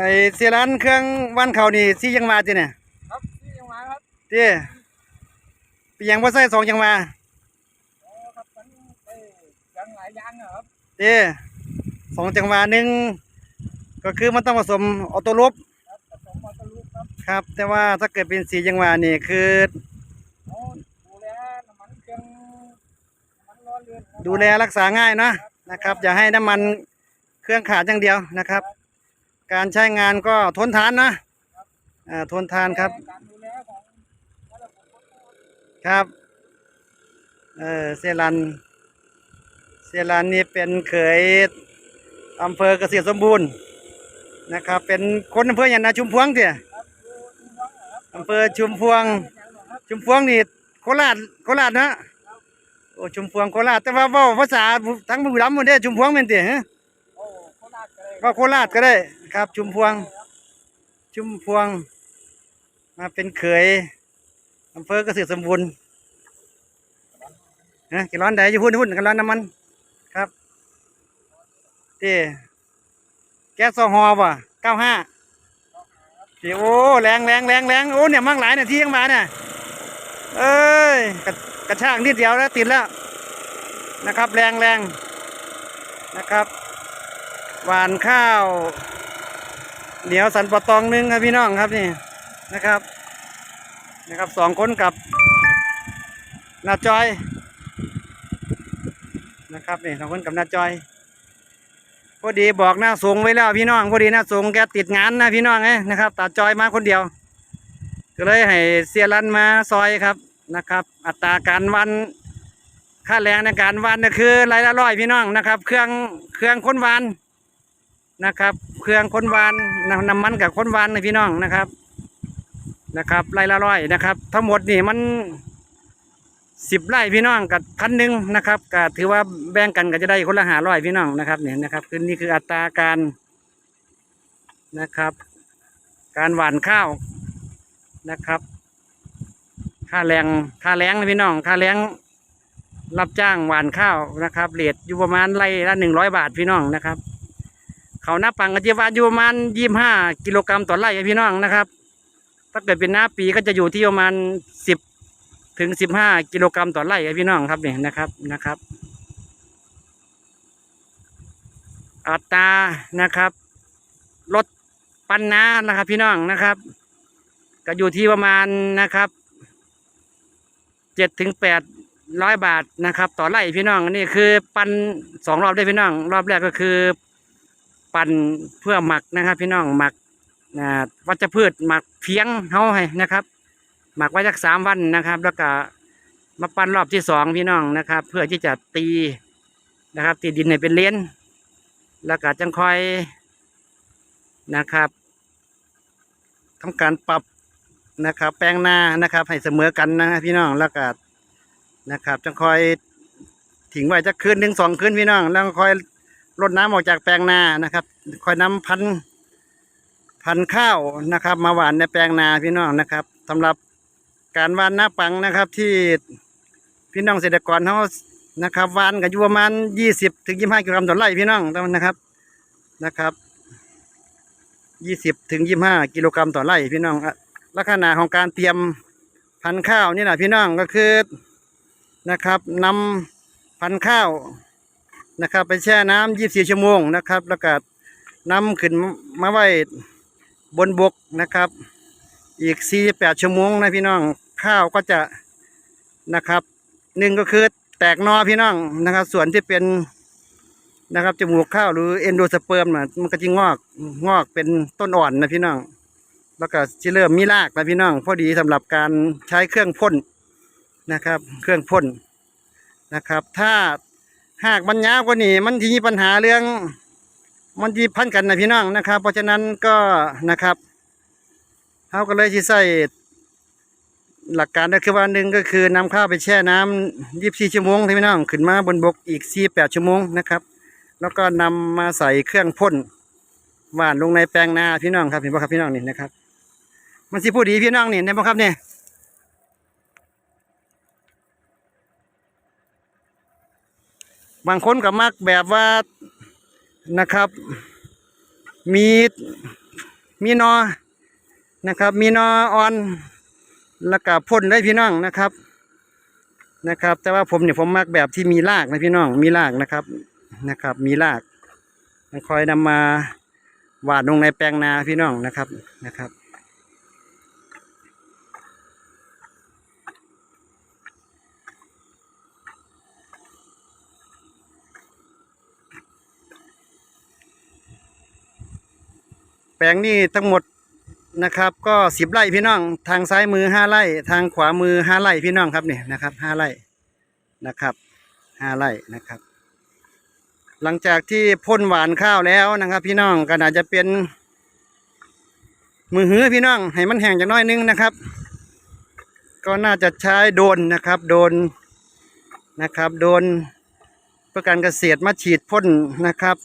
ไอเสียร้านเครื่องวันเขานี่สี่ยังมาจีเนี่ยครับที่ยังมาครับเจ้ปียังว่าใส่สองยังมาโอ้ครับมันเอ้ยยังหลายอยางอะครับเจ้สองจังหวะหนึ่งก็คือมันต้องผสมออโต้ลบครับผสมมาตลูกครับครับ แต่ว่าถ้าเกิดเป็นสี่จังหวะนี่คือโอ้ดูแลน้ำมันเครื่องน้ำมันร้อนเรือนดูแลรักษาง่ายเนอะนะครับ อย่าให้น้ำมันเครื่องขาดอย่างเดียวนะครับ การใช้งานก็ทนทานนะอ่าทนทานครับ ครับเออเซรันเซรันนี่เป็นเขยอำเภอเกษตรสมบูรณ์นะครับ เป็นคนอำเภออย่างนาชุมพวงเถี่ยอะอำเภอชุมพวง ชุมพวงนี่โคราชโคราชนะโอ้ชุมพวงโคราชแต่ว่าว่าภาษาทั้งบุรีรัมย์หมดเด้ชุมพวงเป็นเตี่ยฮะ โอ้โคราชก็ได้ครับ ชุมพวง ชุมพวง มาเป็นเขยอำเภอเกษตรสมบูรณ์นะกี่ร้อนใดอยู่พุ่นพุ่นกันร้อนน้ำมันครับที่แก๊สโซฮอป่ะเก้าห้าที่โอ้แรงแรงแรงแรงโอ้เนี่ยมั่งหลายเนี่ยที่ยังมาเนี่ยเอ้ยกระกระชากนิดเดียวแล้วติดแล้วนะครับ แรงแรงนะครับ หวานข้าวเหนียวสันปะตองหนึงครับพี่น้องครับนี่นะครับนะครับสองคนกับนาจอยนะครับนี่สองคนกับนาจอยพอดีบอกหน้าสูงไว้แล้วพี่น้องพอดีหน้าสูงแกติดงานนะพี่น้องเอ้นะครับตาจอยมาคนเดียว ก็เลยให้เสียรันมาซอยครับนะครับ อัตราการวันค่าแรงในการวันก็คือรายละร้อยพี่น้องนะครับ เครื่องเครื่องคนวัน นะครับ เครื่องค้นวานน้ำมันกับค้นวานนะพี่น้องนะครับ นะครับไร่ละร้อยนะครับ ทั้งหมดนี่มันสิบไร่พี่น้องกับคันหนึ่งนะครับก็ถือว่าแบ่งกันก็จะได้คนละหาร้อยพี่น้องนะครับเนี่ยนะครับคือนี่คืออัตราการนะครับ การหว่านข้าวนะครับ ค่าแรงค่าแรงนะพี่น้องค่าแรงรับจ้างหว่านข้าวนะครับเรทอยู่ประมาณไร่ละหนึ่งร้อยบาทพี่น้องนะครับ เขาหน้าปังก็จะว่าอยู่ประมาณยี่ห้ากิโลกรัมต่อไร่อะพี่น้องนะครับ ถ้าเกิดเป็นหน้าปีก็จะอยู่ที่ประมาณสิบถึงสิบห้ากิโลกรัมต่อไร่อะพี่น้องครับเนี่ยนะครับนะครับ อัตรานะครับรถปันน้านะครับ พี่น้องนะครับ ก็อยู่ที่ประมาณนะครับเจ็ดถึงแปดร้อยบาทนะครับ ต่อไร่พี่น้องนนี่คือปันสองรอบได้พี่น้อง รอบแรกก็คือ ปั่นเพื่อหมักนะครับ พี่น้องหมักวัชพืชหมักเพียงเฮาให้นะครับ หมักไว้สักสามวันนะครับ แล้วก็มาปั้นรอบที่สองพี่น้องนะครับ เพื่อที่จะตีนะครับ ตีดินให้เป็นเลนแล้วก็จังคอยนะครับทำการปรับนะครับ แปลงหน้านะครับ ให้เสมอกันนะพี่น้องแล้วก็นะครับจังคอยถิงไว้จะคืนหนึ่งสองคืนพี่น้อง แล้วก็คอย รดน้ำออกจากแปลงนานะครับคอยนำพันพันข้าวนะครับ มาหว่านในแปลงนาพี่น้องนะครับสำหรับการหว่านหน้าปังนะครับ ที่พี่น้องเกษตรกรเขานะครับหว่านกันอยู่ประมาณยี่สิบถึงยี่ห้ากิโลกรัมต่อไร่พี่น้องนะครับนะครับยี่สิบถึงยี่ห้ากิโลกรัมต่อไร่พี่น้องลักษณะของการเตรียมพันธุ์ข้าวนี่แหละพี่น้องก็คือนะครับนำพันธุ์ข้าว นะครับ ไปแช่น้ำยี่สิบชั่วโมงนะครับ แล้วก็นำขึ้นมาไว้บนบกนะครับ อีกสี่แปดชั่วโมงนะพี่น้องข้าวก็จะนะครับหนึ่งก็คือแตกนอพี่น้องนะครับ ส่วนที่เป็นนะครับจมูกข้าวหรือเอนโดสเปิร์มนะมันก็จะงอกงอกเป็นต้นอ่อนนะพี่น้อง แล้วก็จะเริ่มมีรากนะพี่น้อง พอดีสำหรับการใช้เครื่องพ่นนะครับ เครื่องพ่นนะครับ ถ้า หากมันยาวกว่านี้มันที่มีปัญหาเรื่อง มันที่พันกันนะพี่น้องนะครับ เพราะฉะนั้นก็นะครับเขาก็เลยที่ใส่หลักการก็คือว่าหนึ่งก็คือนำข้าวไปแช่น้ำยี่สิบสี่ชั่วโมงที่พี่น้องขึ้นมาบนบกอีกสี่แปดชั่วโมงนะครับ แล้วก็นำมาใส่เครื่องพ่นหว่านลงในแปลงนาพี่น้องครับเห็นป่ะครับพี่น้องนี่นะครับ มันสิพูดดีพี่น้องนี่เห็นป่ะครับเนี่ย บางคนก็มักแบบว่านะครับ มีมีนอนะครับ มีนออ่อนแล้วก็พ่นได้พี่น้องนะครับนะครับ แต่ว่าผมเนี่ยผมมักแบบที่มีรากนะพี่น้องมีรากนะครับนะครับ มีรากคอยนำมาหวานลงในแปลงนาพี่น้องนะครับนะครับ แปลงนี้ทั้งหมดนะครับ ก็สิบไร่พี่น้อง ทางซ้ายมือห้าไร่ทางขวามือห้าไร่พี่น้องครับเนี่ยนะครับห้าไร่นะครับห้าไร่นะครับ หลังจากที่พ่นหวานข้าวแล้วนะครับ พี่น้องก็อาจจะเป็น มือหือพี่น้องให้มันแห้งจากน้อยนึงนะครับ ก็น่าจะใช้โดนนะครับโดนนะครับโดนเพื่อการเกษตรมาฉีดพ่นนะครับ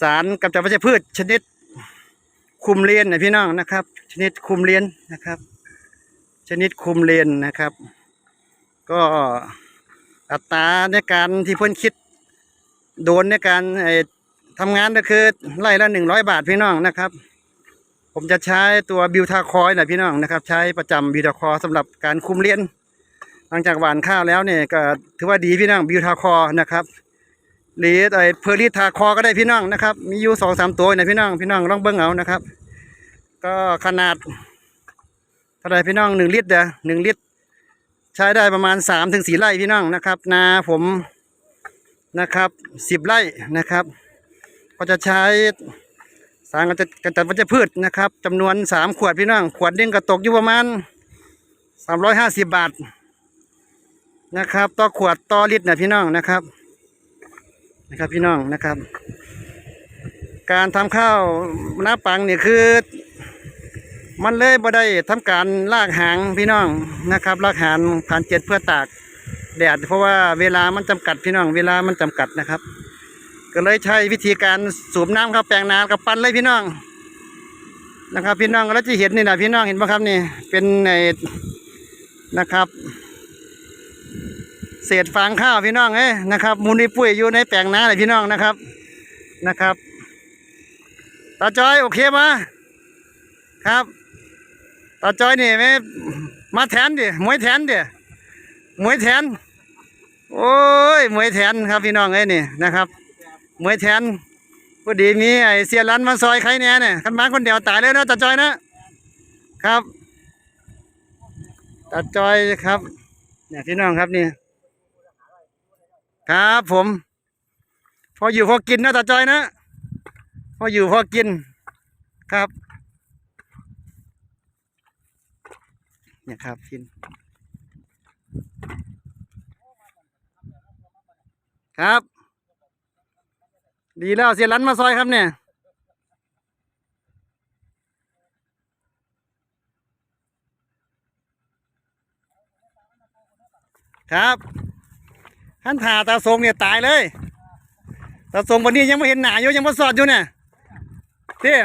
สารกำจัดวัชพืชชนิด คุมเลนนะพี่น้องนะครับ ชนิดคุมเลนนะครับ ชนิดคุมเลนนะครับ ก็อัตราในการที่เพิ่นคิดโดนในการทำงานก็คือไล่ละหนึ่งร้อยบาทพี่น้องนะครับ ผมจะใช้ตัวบิวทาคอยนะพี่น้องนะครับ ใช้ประจำบิวทาคอสำหรับการคุมเลนหลังจากหว่านข้าวแล้วเนี่ยก็ถือว่าดีพี่น้องบิวทาคอนะครับ หรือไอ้เพอร์ลิทาคอก็ได้พี่น้องนะครับ มีอยู่สองสามตัวนะพี่น้องพี่น้องลองเบิ้งเอานะครับ ก็ขนาดเท่าไรพี่น้องหนึ่งลิตรเด้อหนึ่งลิตร ใช้ได้ประมาณสามถึงสี่ไร่พี่น้องนะครับ นาผมนะครับสิบไร่นะครับ ก็จะใช้สารกำจัดกจัดวัชพืชนะครับจำนวนสามขวดพี่น้อง ขวดนึงก็ตกอยู่ประมาณสามร้อยห้าสิบบาทนะครับ ต่อขวดต่อลิตรนะพี่น้องนะครับ นะครับพี่น้องนะครับ การทำข้าวหน้าปังเนี่ยคือ มันเลยบ่ได้ทำการลากหางพี่น้องนะครับลากหางผ่านเจ็ดเพื่อตากแดดเพราะว่าเวลามันจำกัดพี่น้อง เวลามันจำกัดนะครับ ก็เลยใช้วิธีการสูบน้ำเข้าแปลงนากับปั้นเลยพี่น้องนะครับพี่น้องแล้วจะเห็นนี่นะพี่น้องเห็นไหมครับนี่เป็นในนะครับ เศษฟางข้าวพี่น้องเอ้ยนะครับมูลนิปุ้ยอยู่ในแปลงนาเลยพี่น้องนะครับนะครับตาจอยโอเคปะครับตาจอยนี่ไม่มาแทนดิมวยแทนดิมวยแทน โอ้ยมวยแทนครับพี่น้องเอ้ยนี่นะครับมวยแทนพอดีมีไอเสียรันมาซอยใครเนี่ยเนี่ยขันมาคนเดียวตายเลยนะตาจอยนะครับตาจอยครับเนี่ยพี่น้องครับนี่ ครับผม พออยู่พอกินนะตาจอยนะ พออยู่พอกินครับ เนี่ยครับกิน ครับ ดีแล้วเสียรันมาซอยครับเนี่ยครับ ท่านถ่าตาทรงเนี่ยตายเลยตาทรงวันนี้ยังไม่เห็นหนาอยู่ยังมาสอดอยู่เนี่ยเตี้ย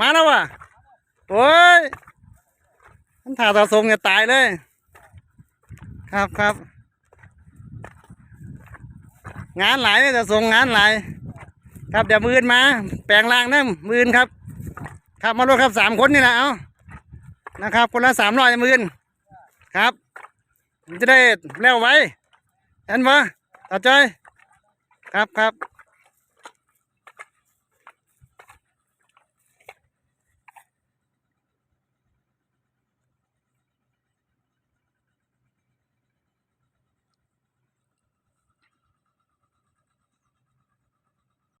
มาแล้ววะโอ้ยท่านถ่าตาทรงเนี่ยตายเลย ครับครับ งานหลายเลยตาทรงงานหลาย ครับเดี๋ยวมือนมา แปลงล่างนะมือนครับ ครับมาลดครับสามคนนี่แหละเอานะครับ คนละสามร้อยมือนครับ จะได้แล้วไว้ เห็นมาตาจ้อยครับครับ